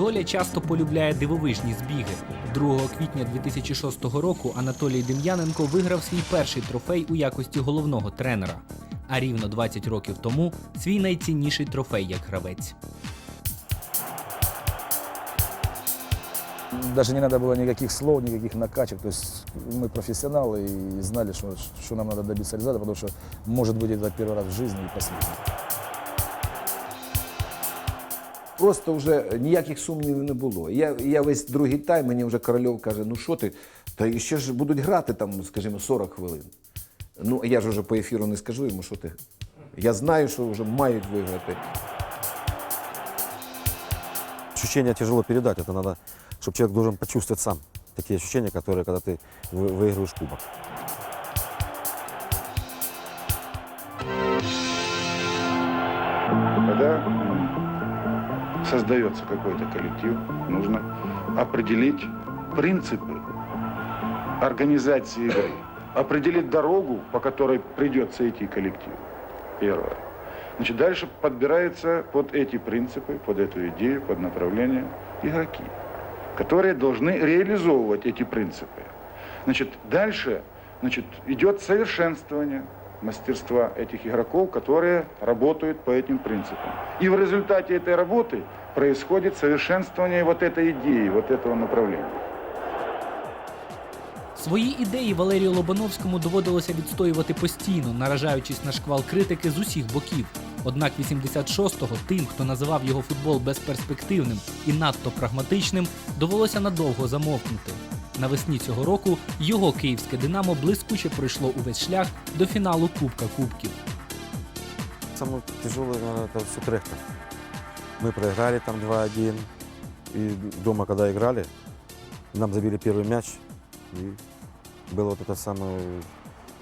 Доля часто полюбляє дивовижні збіги. 2 квітня 2006 року Анатолій Дем'яненко виграв свій перший трофей у якості головного тренера. А рівно 20 років тому свій найцінніший трофей як гравець. Даже не надо было никаких слов, никаких накачек. То есть мы профессионалы и знали, что, что нам надо добиться результата, потому что, может быть, это первый раз в жизни и последний. Просто вже ніяких сумнівів не було. Я, я весь другий тайм, мені вже Корольов каже, ну що ти, та ще ж будуть грати там, скажімо, 40 хвилин. Ну, я ж вже по ефіру не скажу йому, що ти. Я знаю, що вже мають виграти. Ощущения тяжело передать, это надо, чтобы человек должен почувствовать сам. Такие ощущения, которые, когда ты вы- выигрываешь кубок. Когда м, создается какой-то коллектив, нужно определить принципы организации игры, определить дорогу, по которой придется идти коллектив. Первое. Значит, дальше подбирается под эти принципы, под эту идею, под направление игроки, которые должны реализовывать эти принципы. Значит, дальше значит, идет совершенствование мастерства этих игроков, которые работают по этим принципам. И в результате этой работы происходит совершенствование вот этой идеи, вот этого направления. Свої ідеї Валерію Лобановському доводилося відстоювати постійно, наражаючись на шквал критики з усіх боків. Однак 86-го тим, хто називав його футбол безперспективним і надто прагматичним, довелося надовго замовкнути. Навесні цього року його київське Динамо блискуче пройшло увесь шлях до фіналу Кубка Кубків. Самое тяжелое, наверное, это все крехта. Мы проиграли там 2-1. И дома, когда играли, нам забили первый мяч. И был вот это самый,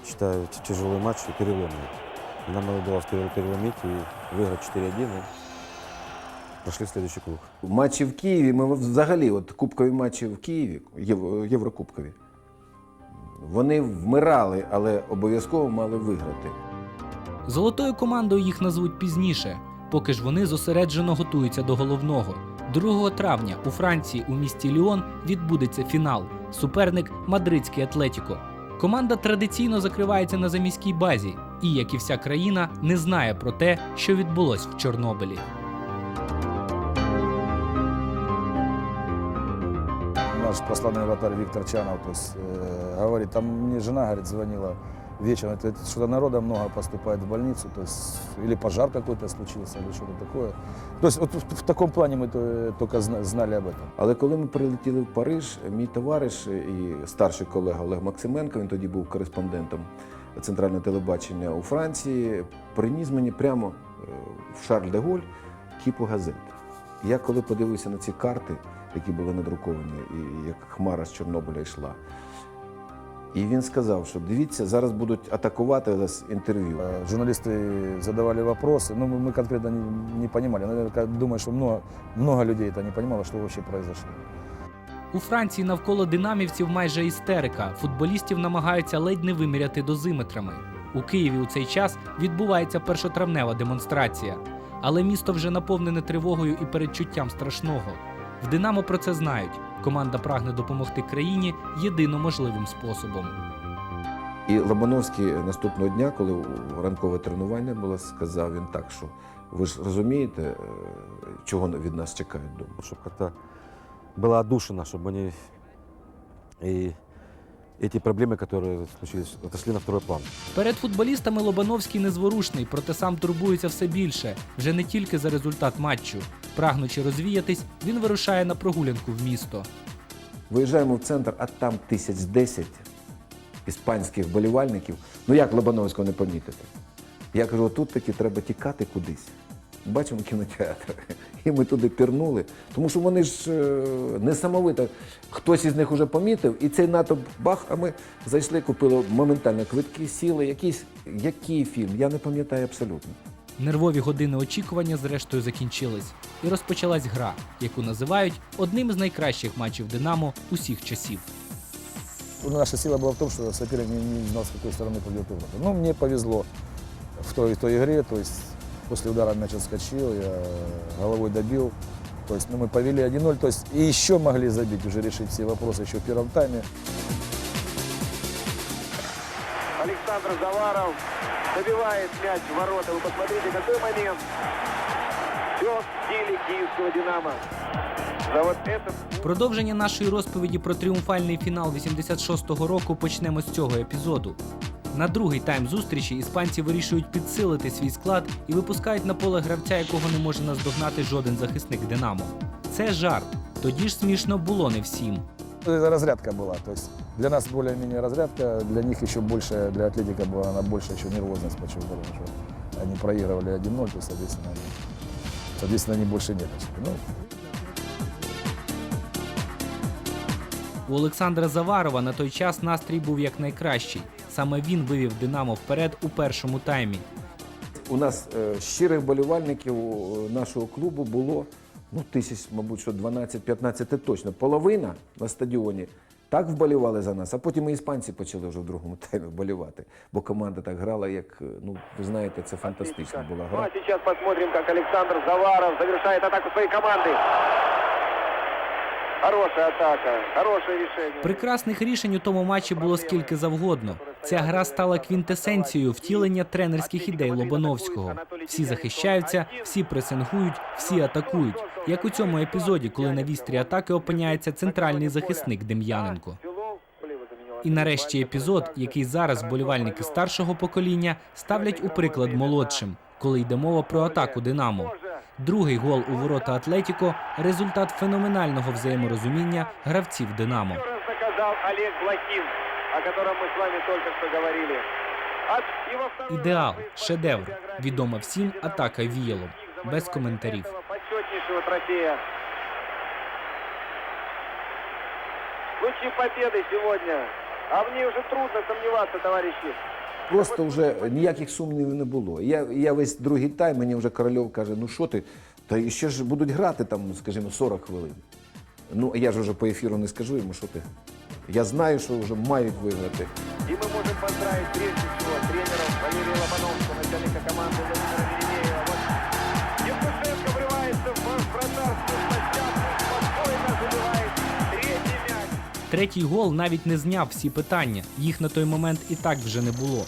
считаю, т- тяжелый матч и переломный. И нам надо было пере- переломить и выиграть 4-1. И прошли в следующий круг. Матчі в Києві, ми взагалі, от кубкові матчі в Києві, Єв- Єврокубкові, вони вмирали, але обов'язково мали виграти. Золотою командою їх назвуть пізніше, поки ж вони зосереджено готуються до головного. 2 травня у Франції у місті Ліон відбудеться фінал. Суперник Мадридський Атлетіко. Команда традиційно закривається на заміській базі і, як і вся країна, не знає про те, що відбулось в Чорнобилі. Наш прославленный вратарь Виктор Чанов, то есть, э, говорит, там мне жена, говорит, звонила вечером, это, это что-то народа много поступает в больницу, то есть, или пожар какой-то случился, или что-то такое. То есть вот в, в таком плане мы то- только зна- знали об этом. Але коли ми прилетіли в Париж, мій товариш і старший колега Олег Максименко, він тоді був кореспондентом центрального телебачення у Франції, приніс мені прямо е, в Шарль де Голь кіпу газет. Я коли подивився на ці карти, які були надруковані, і як хмара з Чорнобиля йшла. І він сказав, що дивіться, зараз будуть атакувати вас інтерв'ю. Э, Журналисты задавали вопросы, но мы, мы конкретно не, не понимали. Наверное, думаю, что много, много людей это не понимало, что вообще произошло. У Франції навколо динамівців майже істерика. Футболістів намагаються ледь не виміряти дозиметрами. У Києві у цей час відбувається першотравнева демонстрація. Але місто вже наповнене тривогою і передчуттям страшного. В Динамо про це знають. Команда прагне допомогти країні єдино можливим способом. І Лобановський наступного дня, коли ранкове тренування було, сказав він так, що ви ж розумієте, е, чого від нас чекають вдома. чтобы как-то была отдушина, чтобы они и эти проблемы, которые случились, отошли на второй план. Перед футболістами Лобановський незворушний, проте сам турбується все більше, вже не тільки за результат матчу. Прагнучи розвіятись, він вирушає на прогулянку в місто. Виїжджаємо в центр, а там тисяч десять іспанських болівальників. Ну як Лобановського не помітити? Я кажу, тут таки треба тікати кудись. Бачимо кінотеатр. І ми туди пірнули. Тому що вони ж е, несамовито. Хтось із них вже помітив, і цей натовп бах, а ми зайшли, купили моментально квитки, сіли. Якийсь, який фільм, я не пам'ятаю абсолютно. Нервові години очікування зрештою закінчились, і розпочалась гра, яку називають одним з найкращих матчів Динамо усіх часів. Ну, Наша сила была в том, что соперник не, не знал, с какой стороны пойдет удар. Ну, мне повезло в той, в той игре, то есть после удара мяч отскочил, я головой добил, То есть ну, мы повели 1-0, то есть и еще могли забить, уже решить все вопросы еще в первом тайме. Александр Заваров забивает мяч в ворота. Вы посмотрите, какой момент. Все в стиле киевского «Динамо». За вот этот Продовження нашої розповіді про тріумфальний фінал 86-го року почнемо з цього епізоду. На другий тайм зустрічі іспанці вирішують підсилити свій склад і випускають на поле гравця, якого не може наздогнати жоден захисник Динамо. Це жарт. Тоді ж смішно було не всім. Это разрядка была, то есть для нас более-менее разрядка, для них еще больше, для Атлетика была она больше еще нервозность, почему? Потому что они проигрывали 1-0, то, соответственно, они, соответственно, они больше нервничали. Ну, У Олександра Заварова на той час настрій був якнайкращий. Саме він вивів Динамо вперед у першому таймі. У нас е, щирих болівальників е, нашого клубу було ну, тисяч, мабуть, що 12-15 точно. Половина на стадіоні так вболівали за нас, а потім і іспанці почали вже в другому таймі вболівати. Бо команда так грала, як, е, ну, ви знаєте, це фантастична була Ну гра. а зараз посмотрим, як Олександр Заваров завершає атаку своєї команды. Хорошая атака, хорошее решение. Прекрасних рішень у тому матчі було скільки завгодно. Ця гра стала квінтесенцією втілення тренерських ідей Лобановського. Всі захищаються, всі пресингують, всі атакують. Як у цьому епізоді, коли на вістрі атаки опиняється центральний захисник Дем'яненко. І нарешті епізод, який зараз вболівальники старшого покоління ставлять у приклад молодшим, коли йде мова про атаку Динамо. Другий гол у ворота Атлетіко результат феноменального взаєморозуміння гравців Динамо. Еще раз наказал Олег Блохин, о котором мы с вами только что говорили. От- и во второй Ідеал, раз в испанской шедевр. биографии Відома всім Динамо атака віялом. за Без завоевание коментарів. этого Почетнейшего трофея. В случае победы сегодня, а в ней уже трудно сомневаться, товарищи. Просто вже ніяких сумнівів не було. Я, я весь другий тайм, мені вже Корольов каже, ну що ти, та ще ж будуть грати там, скажімо, 40 хвилин. Ну, я ж вже по ефіру не скажу йому, що ти. Я знаю, що вже мають виграти. І ми можемо поздравити тренера Валерія Лобановского, Третій гол навіть не зняв всі питання. Їх на той момент і так вже не було.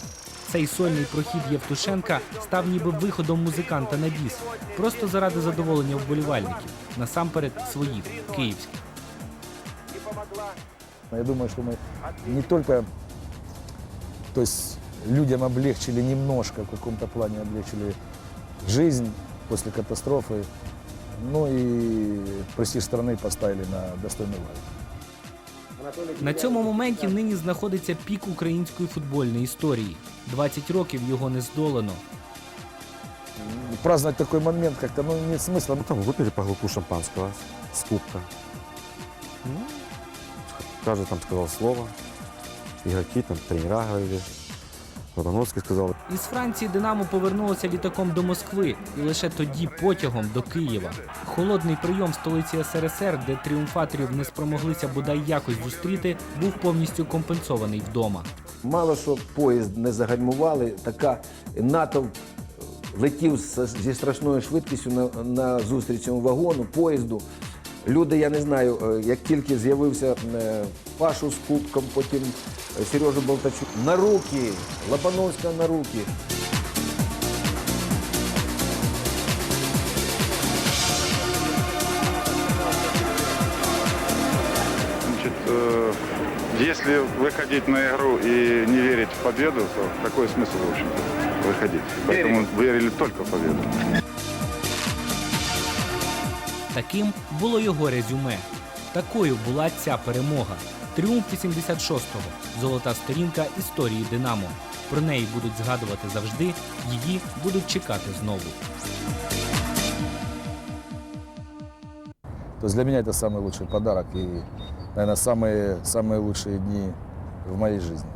Цей сольний прохід Євтушенка став ніби виходом музиканта на біс, просто заради задоволення вболівальників, насамперед своїх київських. И помогла я думаю, что мы не только, то есть людям облегчили немножко, в каком-то плане облегчили жизнь после катастрофы, ну и престиж страны поставили на достойный уровень. На цьому моменті нині знаходиться пік української футбольної історії. 20 років його не здолано. Праздновать такой момент как-то, ну, нет смысла. Ну, там выпили по глотку шампанского с кубка. Ну, каждый там сказал слово. Игроки, там, тренера говорили. Лобановский сказал, Із Франції Динамо повернулося літаком до Москви і лише тоді потягом до Києва. Холодний прийом в столиці СРСР, де тріумфаторів не спромоглися бодай якось зустріти, був повністю компенсований вдома. Мало що поїзд не загальмували, така натовп летів зі страшною швидкістю на, на зустріч цьому вагону, поїзду. Люди, я не знаю, як тільки з'явився Пашу з кубком, потім е, Сережа Болтачук, на руки, Лобановська на руки. Значит, э, если выходить на игру и не верить в победу, то какой смысл, в общем-то, выходить? Поэтому верили только в победу. Таким було його резюме. Такою була ця перемога. Тріумф 86-го. Золота сторінка історії Динамо. Про неї будуть згадувати завжди, її будуть чекати знову. То есть для меня это самый лучший подарок и, наверное, самые, самые лучшие дни в моей жизни.